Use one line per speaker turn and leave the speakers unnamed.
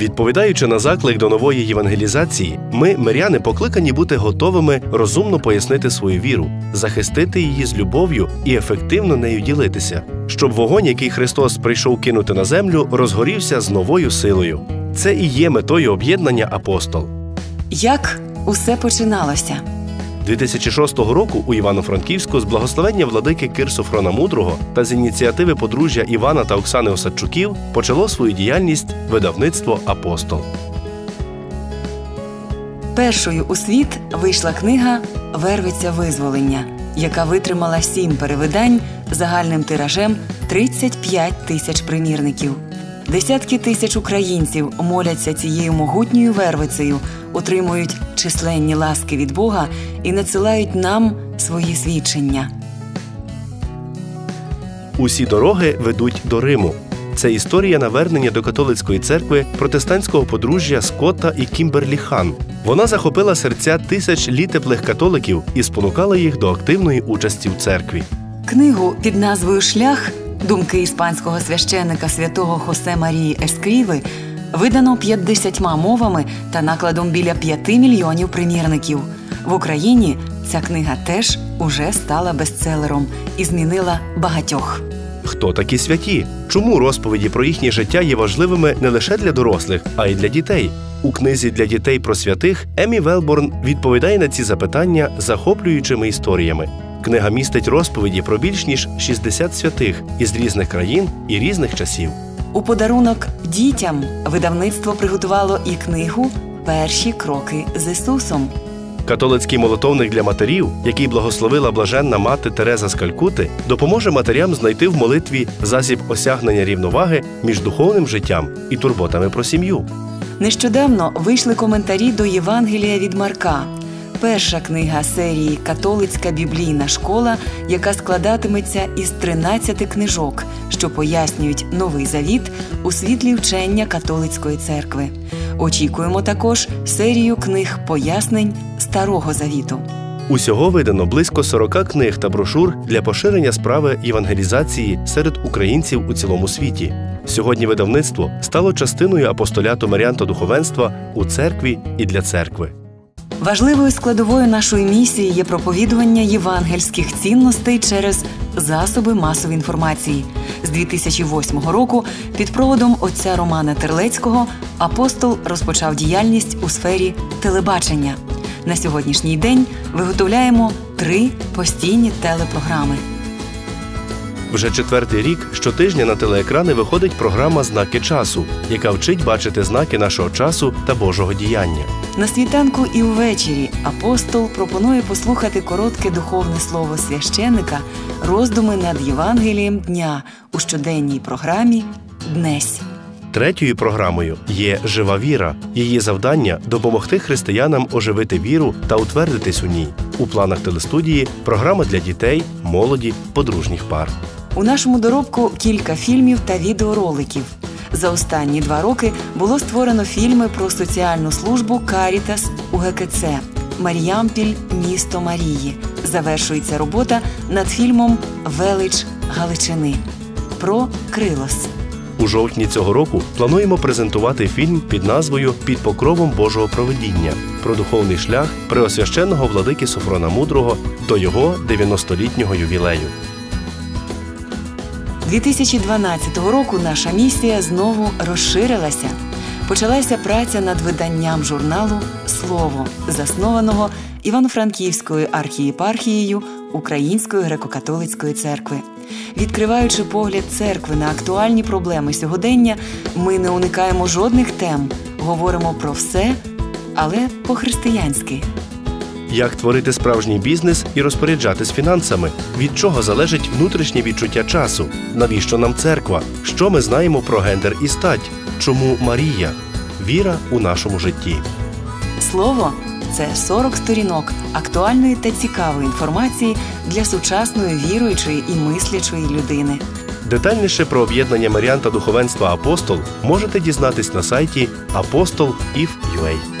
Відповідаючи на заклик до нової євангелізації, ми, миряни, покликані бути готовими розумно пояснити свою віру, захистити її з любов'ю і ефективно нею ділитися, щоб вогонь, який Христос прийшов кинути на землю, розгорівся з новою силою. Це і є метою об'єднання апостол.
Як усе починалося?
2006 року у Івано-Франківську з благословення владики Кирсофрона Мудрого та з ініціативи подружжя Івана та Оксани Осадчуків почало свою діяльність видавництво Апостол.
Першою у світ вийшла книга Вервиця визволення, яка витримала сім перевидань загальним тиражем 35 тисяч примірників. Десятки тисяч українців моляться цією могутньою вервицею, отримують численні ласки від Бога і надсилають нам свої свідчення.
Усі дороги ведуть до Риму. Це історія навернення до католицької церкви протестантського подружжя Скотта і Кімберлі Хан. Вона захопила серця тисяч літеплих католиків і спонукала їх до активної участі в церкві.
Книгу під назвою Шлях думки іспанського священника святого Хосе Марії Ескріви видано 50 мовами та накладом біля 5 мільйонів примірників. В Україні ця книга теж уже стала бестселером і змінила багатьох.
Хто такі святі? Чому розповіді про їхнє життя є важливими не лише для дорослих, а й для дітей? У книзі для дітей про святих Емі Велборн відповідає на ці запитання захоплюючими історіями. Книга містить розповіді про більш ніж 60 святих із різних країн і різних часів.
У подарунок дітям видавництво приготувало і книгу Перші кроки з Ісусом.
Католицький молитовник для матерів, який благословила блаженна мати Тереза з Калькути, допоможе матерям знайти в молитві засіб осягнення рівноваги між духовним життям і турботами про сім'ю.
Нещодавно вийшли коментарі до Євангелія від Марка. Перша книга серії Католицька біблійна школа, яка складатиметься із 13 книжок, що пояснюють новий завіт у світлі вчення католицької церкви. Очікуємо також серію книг пояснень Старого Завіту.
Усього видано близько 40 книг та брошур для поширення справи євангелізації серед українців у цілому світі. Сьогодні видавництво стало частиною апостоляту Маріан та духовенства у церкві і для церкви.
Важливою складовою нашої місії є проповідування євангельських цінностей через засоби масової інформації. З 2008 року під проводом отця Романа Терлецького апостол розпочав діяльність у сфері телебачення. На сьогоднішній день виготовляємо три постійні телепрограми.
Вже четвертий рік щотижня на телеекрани виходить програма Знаки часу, яка вчить бачити знаки нашого часу та Божого діяння.
На світанку і ввечері апостол пропонує послухати коротке духовне слово священика, роздуми над Євангелієм дня у щоденній програмі Днесь.
Третьою програмою є жива віра. Її завдання допомогти християнам оживити віру та утвердитись у ній. У планах телестудії програма для дітей, молоді, подружніх пар.
У нашому доробку кілька фільмів та відеороликів. За останні два роки було створено фільми про соціальну службу Карітас у ГКЦ Маріямпіль, місто Марії. Завершується робота над фільмом Велич Галичини про Крилос.
У жовтні цього року плануємо презентувати фільм під назвою Під покровом Божого проведіння про духовний шлях преосвященного владики Софрона Мудрого до його 90-літнього ювілею.
2012 року наша місія знову розширилася. Почалася праця над виданням журналу Слово, заснованого Івано-Франківською архієпархією Української греко-католицької церкви. Відкриваючи погляд церкви на актуальні проблеми сьогодення, ми не уникаємо жодних тем, говоримо про все, але по-християнськи.
Як творити справжній бізнес і розпоряджатись фінансами? Від чого залежить внутрішнє відчуття часу? Навіщо нам церква? Що ми знаємо про гендер і стать? Чому Марія? Віра у нашому житті.
Слово це 40 сторінок актуальної та цікавої інформації для сучасної віруючої і мислячої людини.
Детальніше про об'єднання Маріан та духовенства Апостол можете дізнатись на сайті apostol.if.ua.